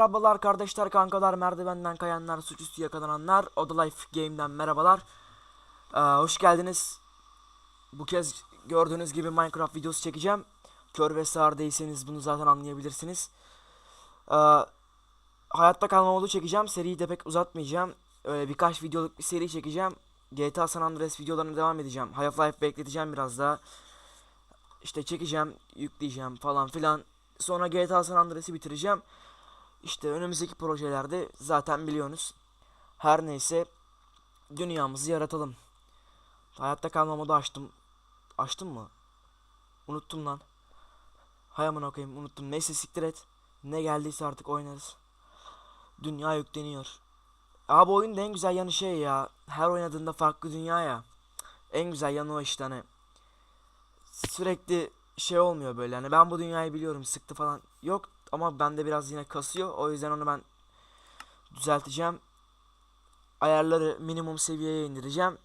Merhabalar kardeşler, kankalar, merdivenden kayanlar, suçüstü yakalananlar, Oda Life Game'den merhabalar. Ee, hoş geldiniz. Bu kez gördüğünüz gibi Minecraft videosu çekeceğim. Kör ve sağır değilseniz bunu zaten anlayabilirsiniz. Ee, hayatta kalma modu çekeceğim. Seriyi de pek uzatmayacağım. Öyle birkaç videoluk bir seri çekeceğim. GTA San Andreas videolarına devam edeceğim. Half-Life bekleteceğim biraz daha. İşte çekeceğim, yükleyeceğim falan filan. Sonra GTA San Andreas'ı bitireceğim. İşte önümüzdeki projelerde zaten biliyorsunuz. Her neyse dünyamızı yaratalım. Hayatta kalma modu açtım. Açtım mı? Unuttum lan. Hay amına koyayım unuttum. Neyse siktir et. Ne geldiyse artık oynarız. Dünya yükleniyor. Abi oyunun en güzel yanı şey ya. Her oynadığında farklı dünya ya. En güzel yanı o işte hani. Sürekli şey olmuyor böyle hani ben bu dünyayı biliyorum sıktı falan. Yok ama bende biraz yine kasıyor. O yüzden onu ben düzelteceğim. Ayarları minimum seviyeye indireceğim.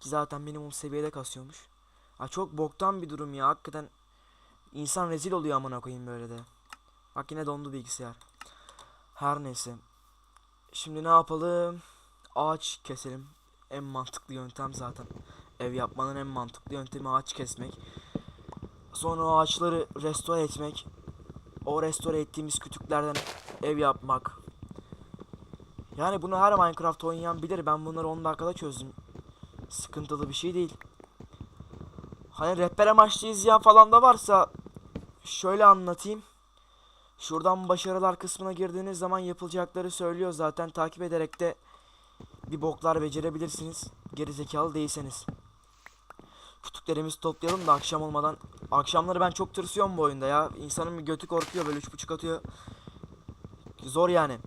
Ki zaten minimum seviyede kasıyormuş. Ha çok boktan bir durum ya. Hakikaten insan rezil oluyor amına koyayım böyle de. Bak yine dondu bilgisayar. Her neyse. Şimdi ne yapalım? Ağaç keselim. En mantıklı yöntem zaten. Ev yapmanın en mantıklı yöntemi ağaç kesmek. Sonra o ağaçları restore etmek. O restore ettiğimiz kütüklerden ev yapmak. Yani bunu her Minecraft oynayan bilir. Ben bunları 10 dakikada çözdüm. Sıkıntılı bir şey değil. Hani rehber amaçlı izleyen falan da varsa şöyle anlatayım. Şuradan başarılar kısmına girdiğiniz zaman yapılacakları söylüyor zaten takip ederek de bir boklar becerebilirsiniz. Gerizekalı değilseniz. Kütüklerimizi toplayalım da akşam olmadan. Akşamları ben çok tırsıyorum bu oyunda ya. İnsanın bir götü korkuyor böyle üç buçuk atıyor. Zor yani.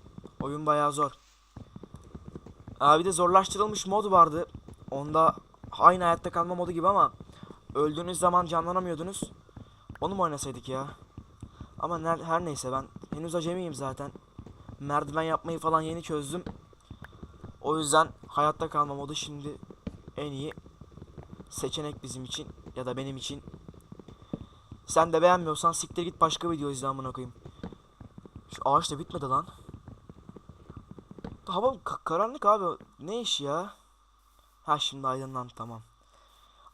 Oyun bayağı zor. Aa, bir de zorlaştırılmış mod vardı. Onda aynı hayatta kalma modu gibi ama öldüğünüz zaman canlanamıyordunuz. Onu mu oynasaydık ya? Ama ner- her neyse ben henüz acemiyim zaten. Merdiven yapmayı falan yeni çözdüm. O yüzden hayatta kalma modu şimdi en iyi seçenek bizim için ya da benim için. Sen de beğenmiyorsan siktir git başka video izle amına koyayım. Şu ağaç da bitmedi lan. Hava ka- karanlık abi. Ne iş ya? Ha şimdi aydınlandı tamam.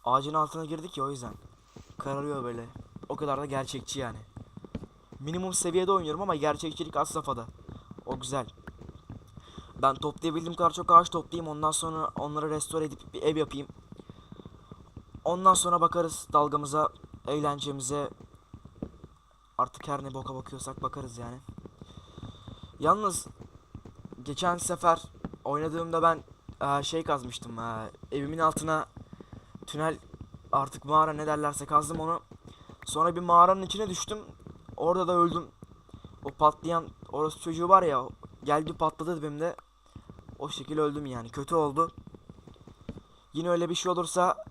Ağacın altına girdik ya o yüzden. Kararıyor böyle. O kadar da gerçekçi yani. Minimum seviyede oynuyorum ama gerçekçilik az safhada. O güzel. Ben toplayabildiğim kadar çok ağaç toplayayım. Ondan sonra onları restore edip bir ev yapayım. Ondan sonra bakarız dalgamıza, eğlencemize. Artık her ne boka bakıyorsak bakarız yani. Yalnız geçen sefer oynadığımda ben eee, şey kazmıştım. eee, evimin altına tünel artık mağara ne derlerse kazdım onu. Sonra bir mağaranın içine düştüm. Orada da öldüm. O patlayan orası çocuğu var ya geldi patladı dibimde. O şekilde öldüm yani. Kötü oldu. Yine öyle bir şey olursa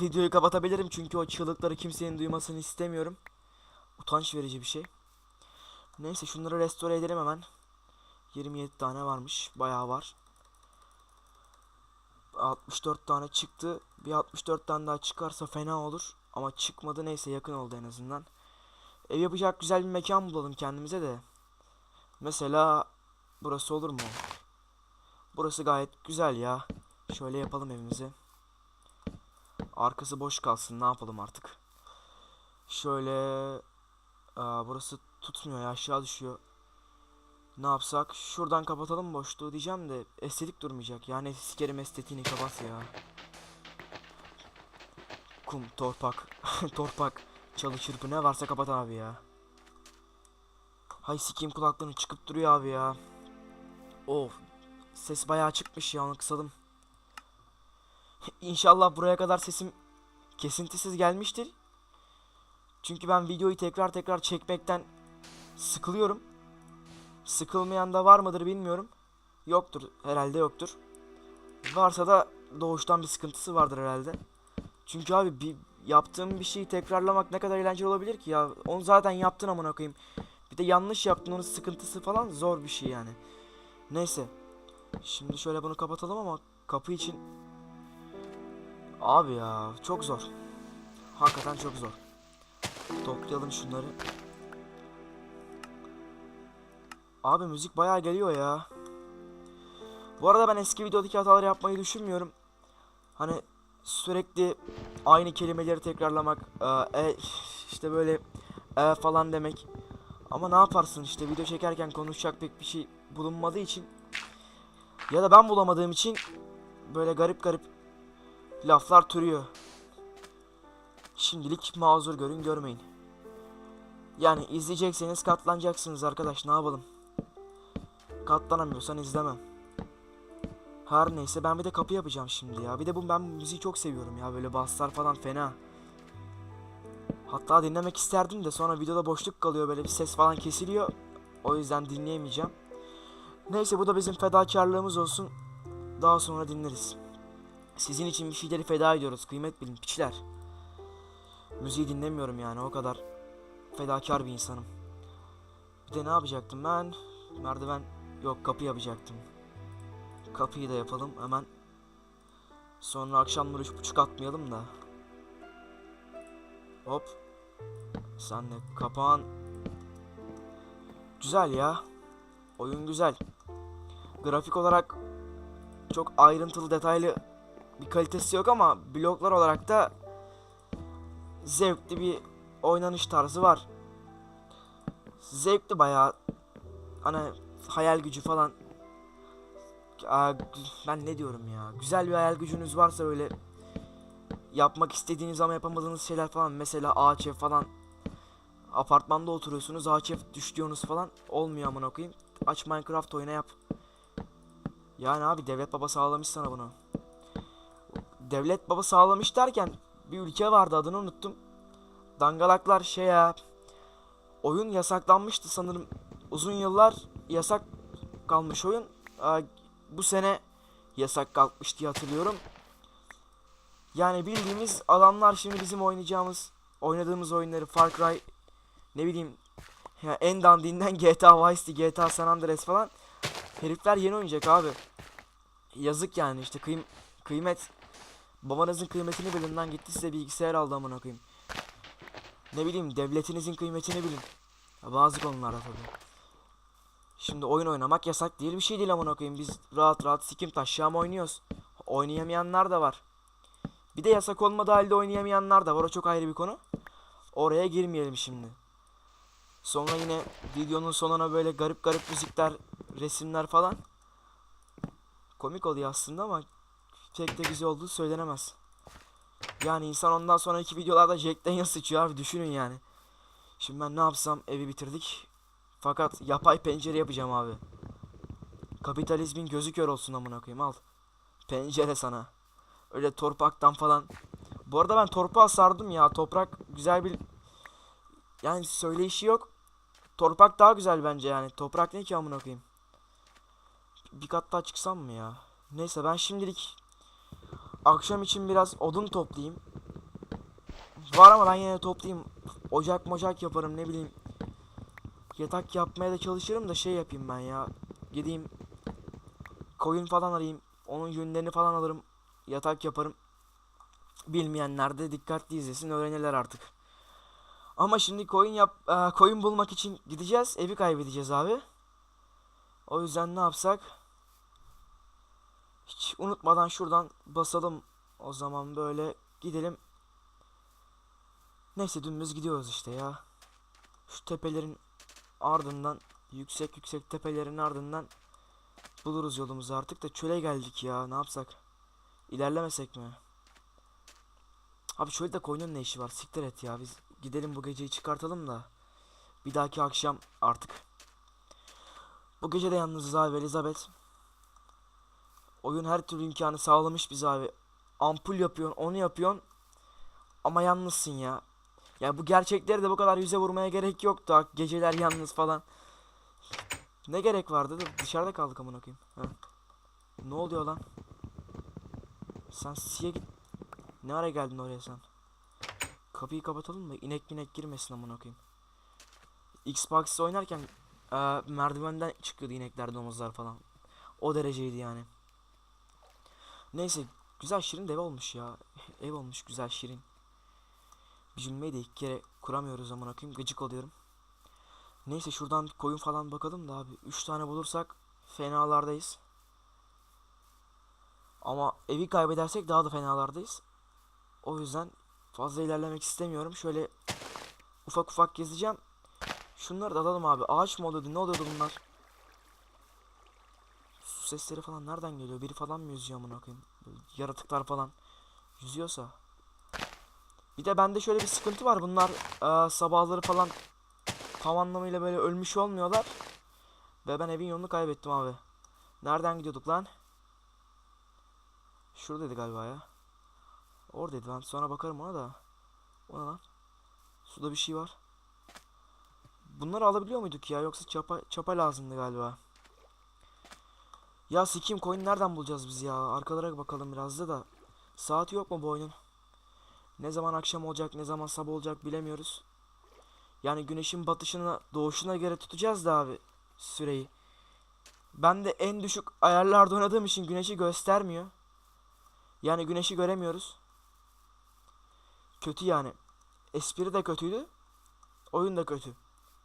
videoyu kapatabilirim çünkü o çığlıkları kimsenin duymasını istemiyorum. Utanç verici bir şey. Neyse şunları restore edelim hemen. 27 tane varmış. Bayağı var. 64 tane çıktı. Bir 64 tane daha çıkarsa fena olur. Ama çıkmadı neyse yakın oldu en azından. Ev yapacak güzel bir mekan bulalım kendimize de. Mesela burası olur mu? Burası gayet güzel ya. Şöyle yapalım evimizi. Arkası boş kalsın ne yapalım artık. Şöyle Aa, burası tutmuyor ya aşağı düşüyor. Ne yapsak? Şuradan kapatalım boşluğu diyeceğim de estetik durmayacak. Yani sikerim estetiğini kapat ya. Kum, torpak, torpak, çalı çırpı ne varsa kapat abi ya. Hay sikeyim kulaklığını çıkıp duruyor abi ya. Of. Ses bayağı çıkmış ya onu kısalım. İnşallah buraya kadar sesim kesintisiz gelmiştir. Çünkü ben videoyu tekrar tekrar çekmekten sıkılıyorum. Sıkılmayan da var mıdır bilmiyorum. Yoktur herhalde yoktur. Varsa da doğuştan bir sıkıntısı vardır herhalde. Çünkü abi bir yaptığım bir şeyi tekrarlamak ne kadar eğlenceli olabilir ki ya. Onu zaten yaptın amına koyayım. Bir de yanlış yaptın onun sıkıntısı falan zor bir şey yani. Neyse. Şimdi şöyle bunu kapatalım ama kapı için Abi ya çok zor. Hakikaten çok zor. Toplayalım şunları. Abi müzik bayağı geliyor ya. Bu arada ben eski videodaki hataları yapmayı düşünmüyorum. Hani sürekli aynı kelimeleri tekrarlamak, e, e, işte böyle e falan demek. Ama ne yaparsın işte video çekerken konuşacak pek bir şey bulunmadığı için ya da ben bulamadığım için böyle garip garip laflar türüyor. Şimdilik mazur görün görmeyin. Yani izleyecekseniz katlanacaksınız arkadaş ne yapalım. Katlanamıyorsan izlemem. Her neyse ben bir de kapı yapacağım şimdi ya. Bir de bu ben müziği çok seviyorum ya böyle basslar falan fena. Hatta dinlemek isterdim de sonra videoda boşluk kalıyor böyle bir ses falan kesiliyor. O yüzden dinleyemeyeceğim. Neyse bu da bizim fedakarlığımız olsun. Daha sonra dinleriz. Sizin için bir şeyleri feda ediyoruz. Kıymet bilin piçler. Müziği dinlemiyorum yani o kadar fedakar bir insanım. Bir de ne yapacaktım ben? Merdiven yok kapı yapacaktım. Kapıyı da yapalım hemen. Sonra akşamları üç buçuk atmayalım da. Hop. Sen de kapağın. Güzel ya. Oyun güzel. Grafik olarak çok ayrıntılı detaylı bir kalitesi yok ama bloklar olarak da zevkli bir oynanış tarzı var. Zevkli bayağı. Hani hayal gücü falan. Ben ne diyorum ya. Güzel bir hayal gücünüz varsa öyle yapmak istediğiniz ama yapamadığınız şeyler falan mesela ağaç ev falan apartmanda oturuyorsunuz ağaç ev düşüyorsunuz falan olmuyor amına koyayım. Aç Minecraft oyna yap. Yani abi devlet baba sağlamış sana bunu. Devlet baba sağlamış derken bir ülke vardı adını unuttum. Dangalaklar şey ya. Oyun yasaklanmıştı sanırım. Uzun yıllar yasak kalmış oyun. Aa, bu sene yasak kalkmış diye hatırlıyorum. Yani bildiğimiz adamlar şimdi bizim oynayacağımız, oynadığımız oyunları Far Cry ne bileyim ya en dandiğinden GTA Vice City, GTA San Andreas falan herifler yeni oynayacak abi. Yazık yani işte kıym kıymet babanızın kıymetini bilin lan gitti size bilgisayar aldı amına koyayım. Ne bileyim devletinizin kıymetini bilin. Ya bazı konularda tabii. Şimdi oyun oynamak yasak değil bir şey değil amına koyayım. Biz rahat rahat sikim taşşam oynuyoruz. Oynayamayanlar da var. Bir de yasak olmadığı halde oynayamayanlar da var. O çok ayrı bir konu. Oraya girmeyelim şimdi. Sonra yine videonun sonuna böyle garip garip müzikler, resimler falan. Komik oluyor aslında ama pek de güzel olduğu söylenemez. Yani insan ondan sonraki videolarda Jack Daniels sıçıyor abi düşünün yani. Şimdi ben ne yapsam evi bitirdik. Fakat yapay pencere yapacağım abi. Kapitalizmin gözü kör olsun amına koyayım al. Pencere sana. Öyle torpaktan falan. Bu arada ben torpağa sardım ya. Toprak güzel bir yani söyleyişi yok. Torpak daha güzel bence yani. Toprak ne ki amına koyayım. Bir kat daha çıksam mı ya? Neyse ben şimdilik akşam için biraz odun toplayayım. Var ama ben yine toplayayım. Ocak mocak yaparım ne bileyim. Yatak yapmaya da çalışırım da şey yapayım ben ya. Gideyim koyun falan arayayım. Onun yünlerini falan alırım. Yatak yaparım. Bilmeyenler de dikkatli izlesin öğrenirler artık. Ama şimdi koyun yap e, koyun bulmak için gideceğiz. Evi kaybedeceğiz abi. O yüzden ne yapsak? Hiç unutmadan şuradan basalım. O zaman böyle gidelim. Neyse dümdüz gidiyoruz işte ya. Şu tepelerin ardından yüksek yüksek tepelerin ardından buluruz yolumuzu artık da çöle geldik ya. Ne yapsak? İlerlemesek mi? Abi çölde koyunun ne işi var? Siktir et ya. Biz gidelim bu geceyi çıkartalım da bir dahaki akşam artık. Bu gece de yalnızız abi Elizabeth oyun her türlü imkanı sağlamış bize abi ampul yapıyorsun onu yapıyorsun ama yalnızsın ya ya bu gerçekleri de bu kadar yüze vurmaya gerek yoktu. Geceler yalnız falan. Ne gerek vardı da dışarıda kaldık amına koyayım. Ne oluyor lan? Sen siye git. Ne ara geldin oraya sen? Kapıyı kapatalım mı? İnek minek girmesin amına koyayım. Xbox oynarken e, merdivenden çıkıyordu inekler domuzlar falan. O dereceydi yani. Neyse güzel şirin de ev olmuş ya. Ev olmuş güzel şirin. Bir cümleyi de iki kere kuramıyoruz amına koyayım gıcık oluyorum. Neyse şuradan koyun falan bakalım da abi. 3 tane bulursak fenalardayız. Ama evi kaybedersek daha da fenalardayız. O yüzden fazla ilerlemek istemiyorum. Şöyle ufak ufak gezeceğim. Şunları da alalım abi. Ağaç mı oluyordu? Ne oluyordu bunlar? Sesleri falan nereden geliyor? Biri falan mı yüzüyor amına koyayım? Yaratıklar falan yüzüyorsa. Bir de bende şöyle bir sıkıntı var. Bunlar eee, sabahları falan tam anlamıyla böyle ölmüş olmuyorlar. Ve ben evin yolunu kaybettim abi. Nereden gidiyorduk lan? Şuradaydı galiba ya. Oradaydı ben sonra bakarım ona da. O ne lan? Suda bir şey var. Bunları alabiliyor muyduk ya yoksa çapa çapa lazımdı galiba. Ya sikim coin nereden bulacağız biz ya? Arkalara bakalım biraz da da. Saati yok mu bu oyunun? Ne zaman akşam olacak, ne zaman sabah olacak bilemiyoruz. Yani güneşin batışına, doğuşuna göre tutacağız da abi süreyi. Ben de en düşük ayarlarda oynadığım için güneşi göstermiyor. Yani güneşi göremiyoruz. Kötü yani. Espri de kötüydü. Oyun da kötü.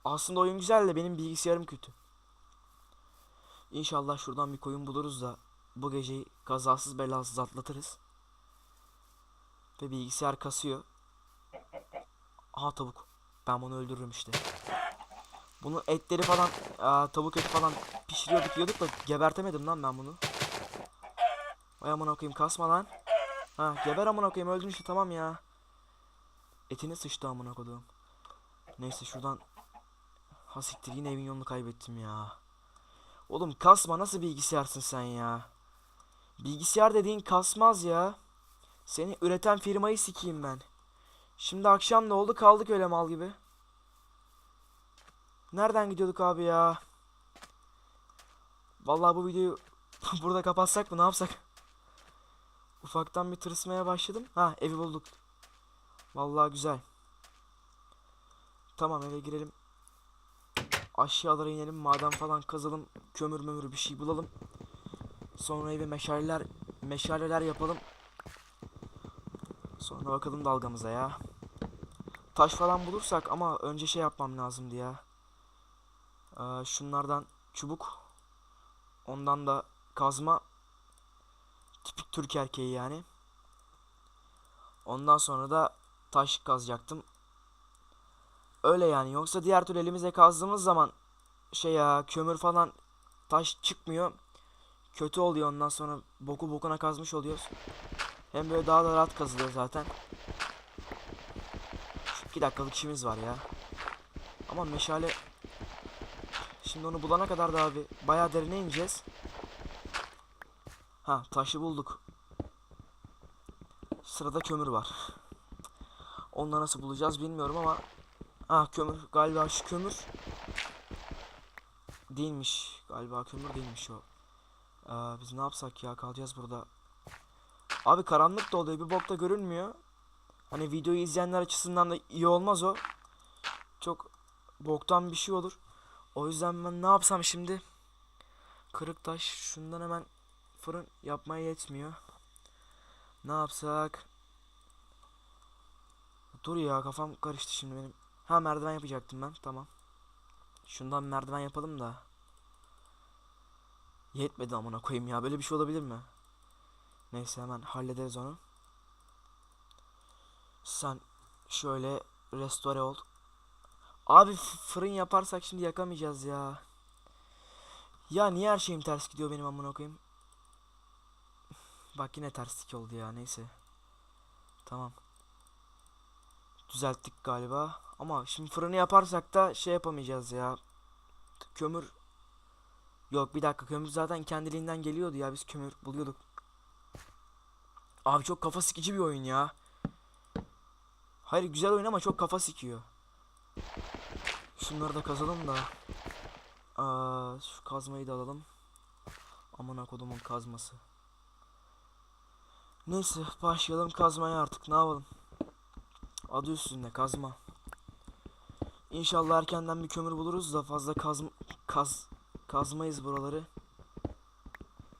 Aslında oyun güzel de benim bilgisayarım kötü. İnşallah şuradan bir koyun buluruz da bu geceyi kazasız belasız atlatırız. Ve bilgisayar kasıyor. Aha tavuk. Ben bunu öldürürüm işte. Bunun etleri falan, aa, tavuk eti falan pişiriyorduk yiyorduk da gebertemedim lan ben bunu. Vay amına koyayım kasma lan. Ha geber amına koyayım öldün işte tamam ya. Etini sıçtı amına koyduğum. Neyse şuradan Ha siktir yine evin yolunu kaybettim ya. Oğlum kasma nasıl bilgisayarsın sen ya? Bilgisayar dediğin kasmaz ya. Seni üreten firmayı sikeyim ben. Şimdi akşam da oldu kaldık öyle mal gibi. Nereden gidiyorduk abi ya? Vallahi bu videoyu burada kapatsak mı ne yapsak? Ufaktan bir tırsmaya başladım. Ha evi bulduk. Vallahi güzel. Tamam eve girelim. Aşağılara inelim maden falan kazalım. Kömür mömür bir şey bulalım. Sonra eve meşaleler meşaleler yapalım. Sonra bakalım dalgamıza ya. Taş falan bulursak ama önce şey yapmam lazımdı ya. Ee, şunlardan çubuk. Ondan da kazma. Tipik Türk erkeği yani. Ondan sonra da taş kazacaktım. Öyle yani yoksa diğer türlü elimize kazdığımız zaman şey ya kömür falan taş çıkmıyor. Kötü oluyor ondan sonra boku bokuna kazmış oluyoruz. Hem böyle daha da rahat kazılıyor zaten. Şu iki dakikalık işimiz var ya. Ama meşale Şimdi onu bulana kadar da abi bayağı derine ineceğiz. Ha taşı bulduk. Sırada kömür var. Onları nasıl bulacağız bilmiyorum ama Ah kömür. Galiba şu kömür Değilmiş. Galiba kömür değilmiş o. Aa, Biz ne yapsak ya? Kalacağız burada. Abi karanlık da oluyor. Bir bok da görünmüyor. Hani videoyu izleyenler açısından da iyi olmaz o. Çok boktan bir şey olur. O yüzden ben ne yapsam şimdi? Kırık taş. Şundan hemen fırın yapmaya yetmiyor. Ne yapsak? Dur ya kafam karıştı şimdi benim Ha merdiven yapacaktım ben. Tamam. Şundan merdiven yapalım da. Yetmedi amına koyayım ya. Böyle bir şey olabilir mi? Neyse hemen hallederiz onu. Sen şöyle restore ol. Abi fırın yaparsak şimdi yakamayacağız ya. Ya niye her şeyim ters gidiyor benim amına koyayım? Bak yine terslik oldu ya neyse. Tamam. Düzelttik galiba. Ama şimdi fırını yaparsak da şey yapamayacağız ya. Kömür Yok bir dakika kömür zaten kendiliğinden geliyordu ya biz kömür buluyorduk. Abi çok kafa sikici bir oyun ya. Hayır güzel oyun ama çok kafa sikiyor. Şunları da kazalım da. Aa, şu kazmayı da alalım. Aman kodumun kazması. Neyse başlayalım kazmaya artık ne yapalım. Adı üstünde kazma. İnşallah erkenden bir kömür buluruz da fazla kaz kaz kazmayız buraları.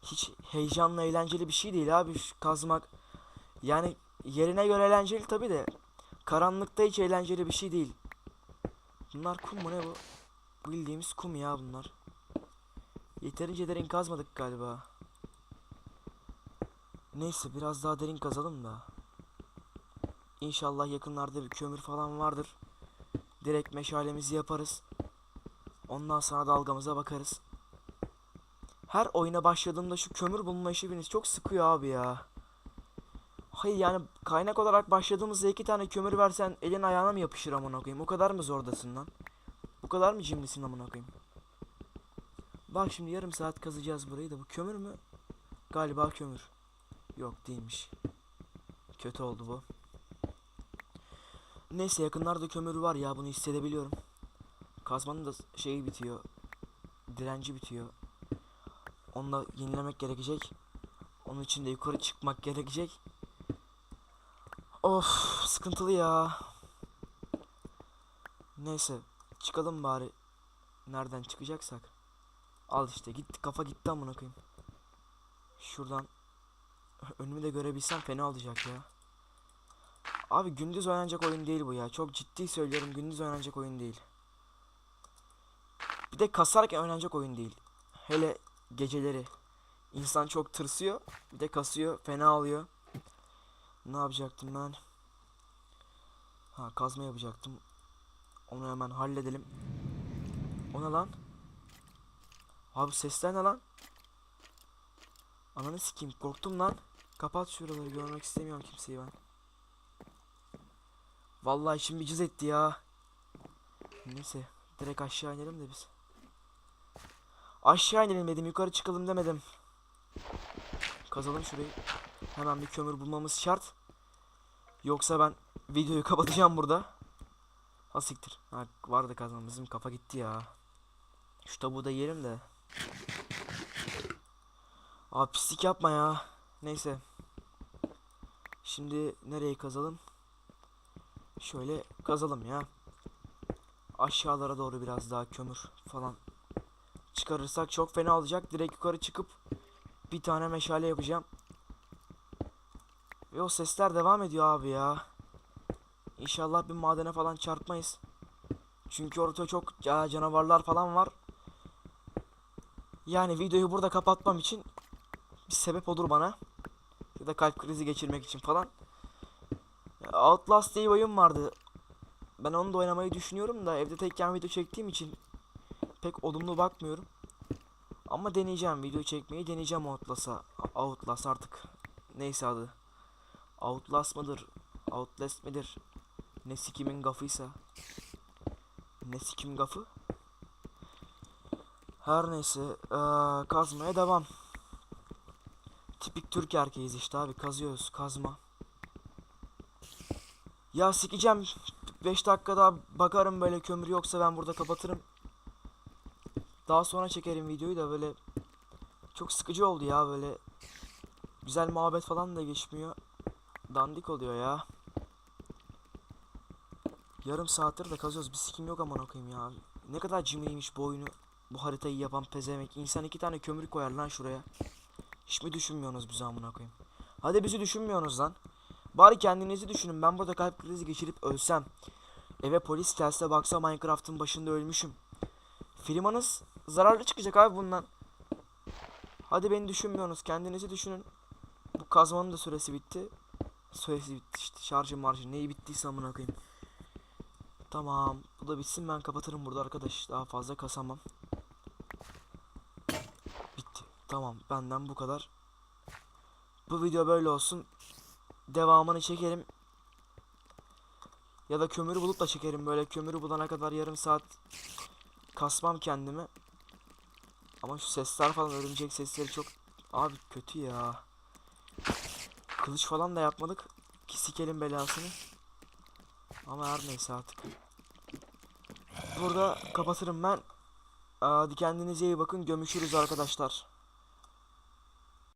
Hiç heyecanlı eğlenceli bir şey değil abi şu kazmak. Yani yerine göre eğlenceli tabi de karanlıkta hiç eğlenceli bir şey değil. Bunlar kum mu ne bu? Bildiğimiz kum ya bunlar. Yeterince derin kazmadık galiba. Neyse biraz daha derin kazalım da. İnşallah yakınlarda bir kömür falan vardır. Direkt meşalemizi yaparız. Ondan sonra dalgamıza bakarız. Her oyuna başladığımda şu kömür bulma işi beni çok sıkıyor abi ya. Hayır yani kaynak olarak başladığımızda iki tane kömür versen elin ayağına mı yapışır amına koyayım? O kadar mı zordasın lan? Bu kadar mı cimrisin amına koyayım? Bak şimdi yarım saat kazacağız burayı da bu kömür mü? Galiba kömür. Yok değilmiş. Kötü oldu bu. Neyse yakınlarda kömür var ya bunu hissedebiliyorum. Kazmanın da şeyi bitiyor. Direnci bitiyor. Onu da yenilemek gerekecek. Onun için de yukarı çıkmak gerekecek. Of sıkıntılı ya. Neyse çıkalım bari. Nereden çıkacaksak. Al işte gitti kafa gitti amına koyayım. Şuradan önümü de görebilsem fena olacak ya. Abi gündüz oynanacak oyun değil bu ya. Çok ciddi söylüyorum gündüz oynanacak oyun değil. Bir de kasarken oynanacak oyun değil. Hele geceleri. İnsan çok tırsıyor. Bir de kasıyor. Fena oluyor. Ne yapacaktım ben? Ha kazma yapacaktım. Onu hemen halledelim. O ne lan? Abi sesler ne lan? Ananı sikeyim korktum lan. Kapat şuraları görmek istemiyorum kimseyi ben. Vallahi bir cız etti ya. Neyse direkt aşağı inelim de biz. Aşağı inelim dedim yukarı çıkalım demedim. Kazalım şurayı. Hemen bir kömür bulmamız şart. Yoksa ben videoyu kapatacağım burada. Ha siktir. Ha vardı kazmam bizim kafa gitti ya. Şu tabuğu da yiyelim de. Abi pislik yapma ya. Neyse. Şimdi nereye kazalım? Şöyle kazalım ya. Aşağılara doğru biraz daha kömür falan çıkarırsak çok fena olacak. Direkt yukarı çıkıp bir tane meşale yapacağım. Ve o sesler devam ediyor abi ya. İnşallah bir madene falan çarpmayız. Çünkü orada çok ya, canavarlar falan var. Yani videoyu burada kapatmam için bir sebep olur bana. Ya da kalp krizi geçirmek için falan. Outlast diye oyun vardı. Ben onu da oynamayı düşünüyorum da evde tekken video çektiğim için pek olumlu bakmıyorum. Ama deneyeceğim video çekmeyi deneyeceğim Outlast'a. Outlast artık neyse adı. Outlast mıdır? Outlast midir? Ne sikimin gafıysa. Ne sikim gafı? Her neyse eee, kazmaya devam. Tipik Türk erkeğiz işte abi kazıyoruz kazma. Ya sikeceğim 5 dakika daha bakarım böyle kömür yoksa ben burada kapatırım. Daha sonra çekerim videoyu da böyle çok sıkıcı oldu ya böyle güzel muhabbet falan da geçmiyor. Dandik oluyor ya. Yarım saattir de kazıyoruz. Bir sikim yok aman okuyayım ya. Ne kadar cimriymiş bu oyunu. Bu haritayı yapan pezemek. İnsan iki tane kömür koyar lan şuraya. Hiç mi düşünmüyorsunuz bizi amına koyayım? Hadi bizi düşünmüyorsunuz lan. Bari kendinizi düşünün. Ben burada kalp krizi geçirip ölsem. Eve polis gelse baksa Minecraft'ın başında ölmüşüm. Firmanız zararlı çıkacak abi bundan. Hadi beni düşünmüyorsunuz. Kendinizi düşünün. Bu kazmanın da süresi bitti. Süresi bitti işte. Şarjı marjı neyi bittiyse amına koyayım. Tamam. Bu da bitsin ben kapatırım burada arkadaş. Daha fazla kasamam. Bitti. Tamam. Benden bu kadar. Bu video böyle olsun. Devamını çekerim. Ya da kömürü bulup da çekerim. Böyle kömürü bulana kadar yarım saat kasmam kendimi. Ama şu sesler falan örümcek sesleri çok abi kötü ya. Kılıç falan da yapmadık. Ki sikelim belasını. Ama her neyse artık. Burada kapatırım ben. Hadi kendinize iyi bakın. Gömüşürüz arkadaşlar.